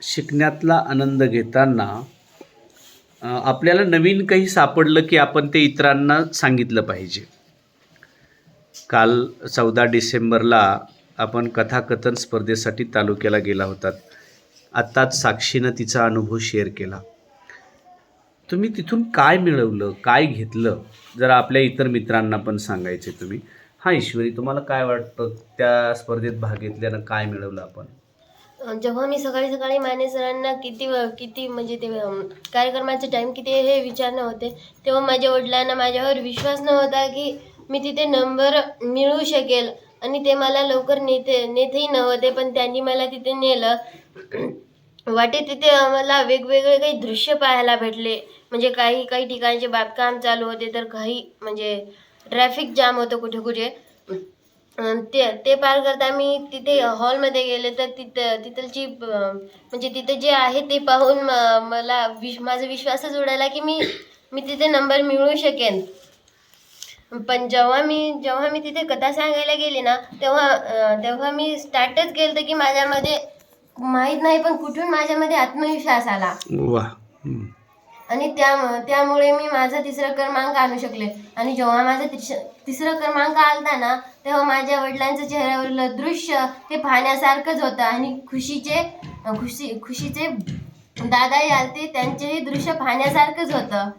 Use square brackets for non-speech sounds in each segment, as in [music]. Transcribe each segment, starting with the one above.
शिकण्यातला आनंद घेताना आपल्याला नवीन काही सापडलं की आपण ते इतरांना सांगितलं पाहिजे. काल चौदा डिसेंबरला आपण कथाकथन स्पर्धेसाठी तालुक्याला गेला होतात. आत्ताच साक्षीनं तिचा अनुभव शेअर केला. तुम्ही तिथून काय मिळवलं काय घेतलं? जरा आपल्या इतर मित्रांना पण सांगायचे तुम्ही. हां ईश्वरी तुम्हाला काय वाटतं? त्या स्पर्धेत भाग घेतल्यानं काय मिळवलं आपण? जेव्हा मी सकाळी सकाळी माने सरांना किती किती म्हणजे ते कार्यक्रमाचे टाईम किती हे विचारणं होते तेव्हा माझ्या वडिलांना माझ्यावर विश्वास नव्हता की मी तिथे नंबर मिळवू शकेल आणि ते मला लवकर नेते नेतही नव्हते पण त्यांनी मला तिथे नेलं. [clears throat] वाटे तिथे आम्हाला वेगवेगळे काही दृश्य पाहायला भेटले. म्हणजे काही काही ठिकाणचे बांधकाम चालू होते तर काही म्हणजे ट्रॅफिक जाम होतं कुठे कुठे ते ते पार करता मी तिथे हॉलमध्ये गेले तर तिथं तिथलची म्हणजे तिथे जे आहे ते पाहून म- मला विश माझा विश्वासच उडाला की मी मी तिथे नंबर मिळवू शकेन. पण जेव्हा मी जेव्हा मी तिथे कथा सांगायला गेले ना तेव्हा तेव्हा मी स्टार्टच केलं होतं की माझ्यामध्ये माहीत नाही पण कुठून माझ्यामध्ये आत्मविश्वास आला. वा आणि त्या त्यामुळे मी माझा तिसरा क्रमांक आणू शकले. आणि जेव्हा माझा तिस तिसरा क्रमांक आलता ना तेव्हा माझ्या वडिलांच्या चेहऱ्यावरलं दृश्य हे पाहण्यासारखंच होतं आणि खुशीचे खुशी खुशीचे दादाही आलते त्यांचेही दृश्य पाहण्यासारखंच होतं.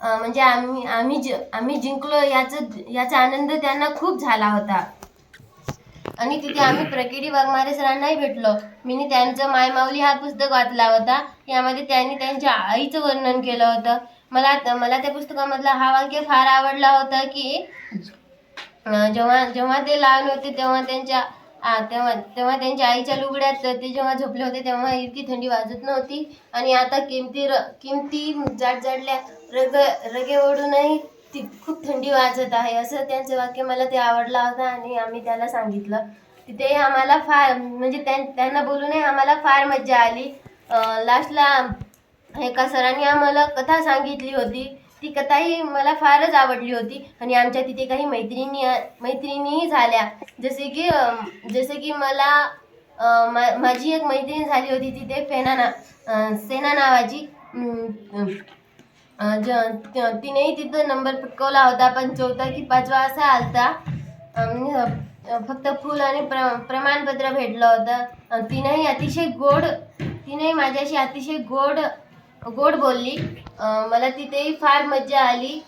म्हणजे आम्ही आम्ही ज आम्ही जिंकलो याचं याचा आनंद त्यांना खूप झाला होता. आणि तिथे आम्ही प्रकिडी वाघमारे सरांनाही भेटलो. मी त्यांचं मायमाऊली हा पुस्तक वाचला होता. यामध्ये त्यांनी त्यांच्या आईचं वर्णन केलं होतं. मला मला त्या पुस्तकामधला हा वाक्य फार आवडला होता की जेव्हा जेव्हा ते लहान होते तेव्हा त्यांच्या तेव्हा तेव्हा त्यांच्या आईच्या लुगड्यात ते जेव्हा झोपले होते तेव्हा इतकी थंडी वाजत नव्हती. आणि आता किमती र किमती जाडजाडल्या रग रगे ओढूनही ती खूप थंडी वाजत आहे. असं त्यांचं वाक्य मला ते आवडला होता आणि आम्ही त्याला सांगितलं. तिथे आम्हाला फार म्हणजे त्यां त्यांना बोलूनही आम्हाला फार मज्जा आली. लास्टला एका सरांनी आम्हाला कथा सांगितली होती. ती कथाही मला फारच आवडली होती. आणि आमच्या तिथे काही मैत्रिणी मैत्रिणीही झाल्या. जसे की जसे की मला मा- माझी एक मैत्रीण झाली होती तिथे फेना ना सेना नावाची. ज- तिनेही तिथं नंबर पटकवला होता पण चौथा की पाचवा असा आलता. फक्त फुल आणि प्र प्रमाणपत्र भेटलं होतं. तिनंही तिनेही अतिशय गोड तिनेही माझ्याशी अतिशय गोड गोड बोलली. मला तिथेही फार मज्जा आली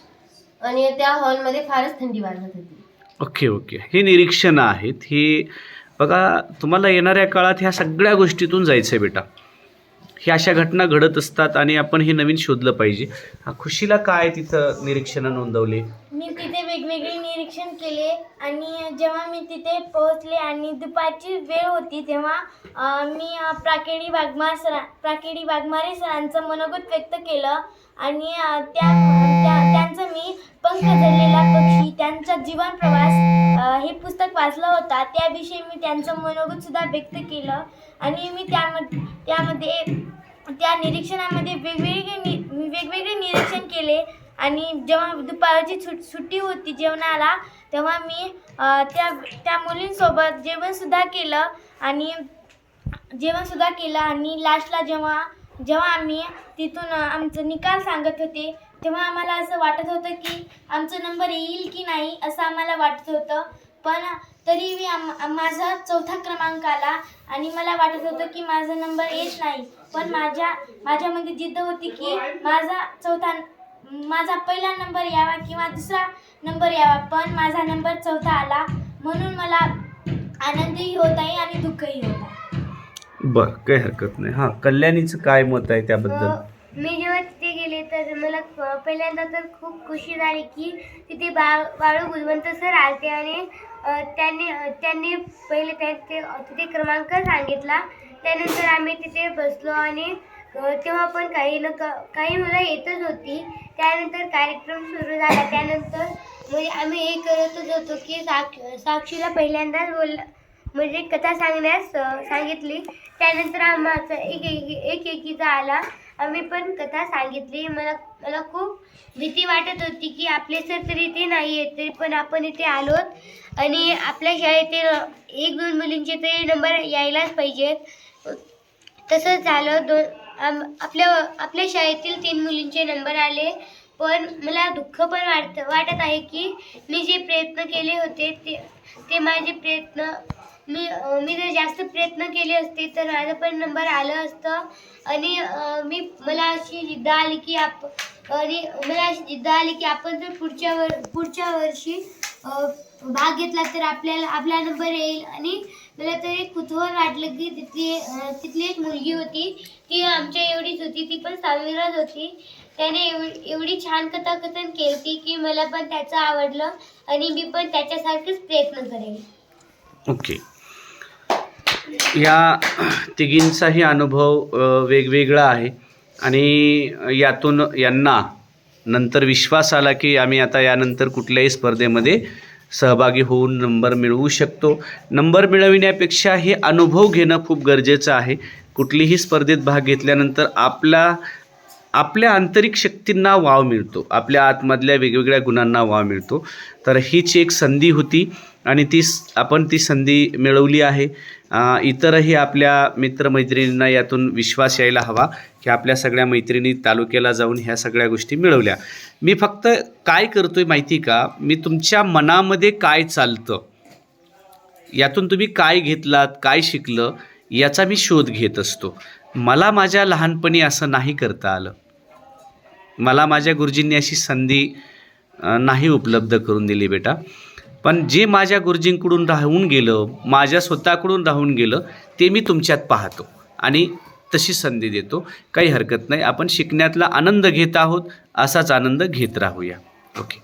आणि त्या हॉलमध्ये फारच थंडी वाजत होती. Okay okay. हे निरीक्षणं आहेत. ही बघा तुम्हाला येणाऱ्या काळात ह्या सगळ्या गोष्टीतून जायचं आहे बेटा. ह्या अशा घटना घडत असतात आणि आपण हे नवीन शोधलं पाहिजे. हा खुशीला काय तिथं निरीक्षणं नोंदवली? मी तिथे वेगवेगळे निरीक्षण केले आणि जेव्हा मी तिथे पोहोचले आणि दुपारची वेळ होती तेव्हा अ, मी अ, प्राकेडी वाघमार सरा प्राकेडी वाघमारे सरांचं मनोगत व्यक्त केलं आणि अ, त्या त्या- त्यांचं मी पंख धरलेला पक्षी त्यांचा जीवन प्रवास अ, हे पुस्तक वाचलं होता. त्याविषयी मी त्यांचं मनोगत सुद्धा व्यक्त केलं आणि मी त्यामध्ये त्यामध्ये त्या निरीक्षणामध्ये वेगवेगळे नि वेगवेगळे निरीक्षण केले आणि जेव्हा दुपारची सुट सुट्टी होती जेवणाला तेव्हा मी त्या त्या मुलींसोबत जेवणसुद्धा केलं आणि जेवणसुद्धा केलं आणि लास्टला जेव्हा जेव्हा आम्ही तिथून आमचं निकाल सांगत होते तेव्हा आम्हाला असं वाटत होतं की आमचा नंबर येईल की नाही असं आम्हाला वाटत होतं. पण तरीही आम माझा चौथा क्रमांक आला आणि मला वाटत होतं की माझा नंबर येत नाही. पण माझ्या माझ्यामध्ये जिद्द होती की माझा चौथा माझा पहिला नंबर यावा किंवा दुसरा नंबर यावा. पण माझा नंबर चौथा आला. म्हणून मला आनंदही होत आहे आणि दुःखही होत आहे. बरं काही हरकत नाही. हां कल्याणीचं काय मत आहे त्याबद्दल? मी जेव्हा तिथे गेले तर मला पहिल्यांदा तर खूप खुशी झाली की तिथे बा बाळू गुलवंत सर आलते आणि त्यांनी त्यांनी पहिले त्यांचे तिथे क्रमांक सांगितला. त्यानंतर आम्ही तिथे बसलो आणि तेव्हा पण काही न क काही मुलं येतच होती. त्यानंतर कार्यक्रम सुरू झाला. त्यानंतर म्हणजे आम्ही हे करतच होतो की साक्ष साक्षीला पहिल्यांदाच बोल म्हणजे कथा सांगण्यास सांगितली. त्यानंतर आम्हाला एक एक एक एकीचा आला. आम्ही पण कथा सांगितली. मला मला खूप भीती वाटत होती की आपले सर तर इथे नाही आहेत तरी पण आपण इथे आलोत. आणि आपल्या शाळेतील एक दोन मुलींचे तरी नंबर यायलाच पाहिजेत. तसंच झालं. दोन आम- आपल्या आपल्या शाळेतील तीन मुलींचे नंबर आले. पण मला दुःख पण वाटत वाटत आहे की मी जे प्रयत्न केले होते ते ते माझे प्रयत्न मी मी जर जास्त प्रयत्न केले असते तर माझा पण नंबर आलं असतं. आणि मी मला अशी जिद्द आली की आप आणि मला अशी जिद्द आली की आपण जर पुढच्या वर पुढच्या वर्षी भाग घेतला तर आपल्याला आपला नंबर येईल. आणि मला तर एक कुतूहल वाटलं की तिथली तिथली एक मुलगी होती. ती आमच्या एवढीच होती. ती पण सहावीलाच होती. त्याने एव- एवढी छान कथाकथन केली की मला पण त्याचं आवडलं. आणि मी पण त्याच्यासारखंच प्रयत्न करेन. ओके. या तिघींचाही अनुभव वेगवेगळा आहे. आणि यातून यांना नंतर विश्वास आला की आम्ही आता यानंतर कुठल्याही स्पर्धेमध्ये सहभागी होऊन नंबर मिळवू शकतो. नंबर मिळविण्यापेक्षा हे अनुभव घेणं खूप गरजेचं आहे. कुठलीही स्पर्धेत भाग घेतल्यानंतर आपला आपल्या आंतरिक शक्तींना वाव मिळतो. आपल्या आतमधल्या वेगवेगळ्या गुणांना वाव मिळतो. तर हीच एक संधी होती आणि ती स- आपण ती संधी मिळवली आहे. इतरही आपल्या मित्रमैत्रिणींना यातून विश्वास यायला हवा की आपल्या सगळ्या मैत्रिणी तालुक्याला जाऊन ह्या सगळ्या गोष्टी मिळवल्या. मी फक्त काय करतो आहे माहिती का? मी तुमच्या मनामध्ये काय चालतं? यातून तुम्ही काय घेतलात? काय शिकलं? याचा मी शोध घेत असतो. मला माझ्या लहानपणी असं नाही करता आलं. मला माझ्या गुरुजींनी अशी संधी नाही उपलब्ध करून दिली बेटा. पण जे माझ्या गुरुजींकडून राहून गेलं माझ्या स्वतःकडून राहून गेलं ते मी तुमच्यात पाहतो आणि तशी संधी देतो. काही हरकत नाही. आपण शिकण्यातला आनंद घेत आहोत असाच आनंद घेत राहूया. ओके.